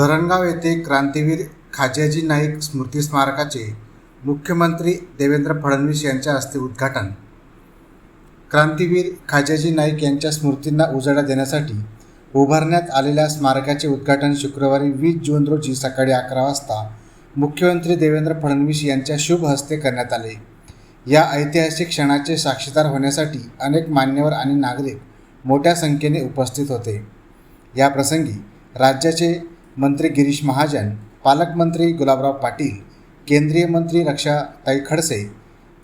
धरणगाव येथे क्रांतीवीर खाज्याजी नाईक स्मृती स्मारकाचे मुख्यमंत्री देवेंद्र फडणवीस यांच्या हस्ते उद्घाटन. क्रांतीवीर खाज्याजी नाईक यांच्या स्मृतींना उजाळा देण्यासाठी उभारण्यात आलेल्या स्मारकाचे उद्घाटन शुक्रवारी वीस जून रोजी सकाळी अकरा वाजता मुख्यमंत्री देवेंद्र फडणवीस यांच्या शुभ हस्ते करण्यात आले. या ऐतिहासिक क्षणाचे साक्षीदार होण्यासाठी अनेक मान्यवर आणि नागरिक मोठ्या संख्येने उपस्थित होते. या प्रसंगी राज्याचे मंत्री गिरीश महाजन पालकमंत्री गुलाबराव पाटील केंद्रीय मंत्री रक्षाताई खडसे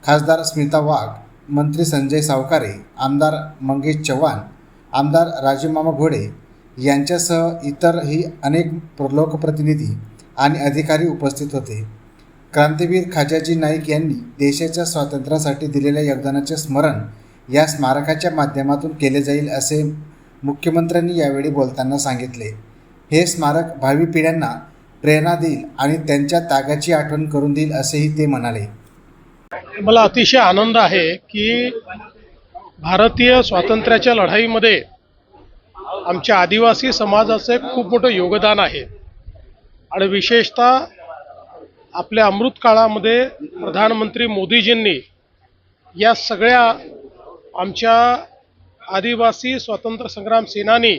खासदार स्मिता वाघ मंत्री संजय सावकारे आमदार मंगेश चव्हाण आमदार राजूमामा घोडे यांच्यासह इतरही अनेक लोकप्रतिनिधी आणि अधिकारी उपस्थित होते. क्रांतीवीर खाजाजी नाईक यांनी देशाच्या स्वातंत्र्यासाठी दिलेल्या योगदानाचे स्मरण या स्मारकाच्या माध्यमातून केले जाईल असे मुख्यमंत्र्यांनी यावेळी बोलताना सांगितले. हे स्मारक भावी पिढ्यांना प्रेरणा देईल आणि त्यांच्या त्यागाची आठवण करून देईल असेही ते म्हणाले. मला अतिशय आनंद आहे की भारतीय स्वातंत्र्याच्या लढाईमध्ये आमच्या आदिवासी समाजाचे खूप मोठं योगदान आहे. आणि विशेषतः आपल्या अमृत काळामध्ये प्रधानमंत्री मोदीजींनी या सगळ्या आमच्या आदिवासी स्वातंत्र्य संग्राम सेनानी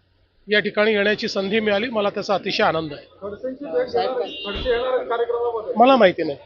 या ठिकाणी येण्याची संधी मिळाली. मला त्याचा अतिशय आनंद आहे. मला माहिती नाही.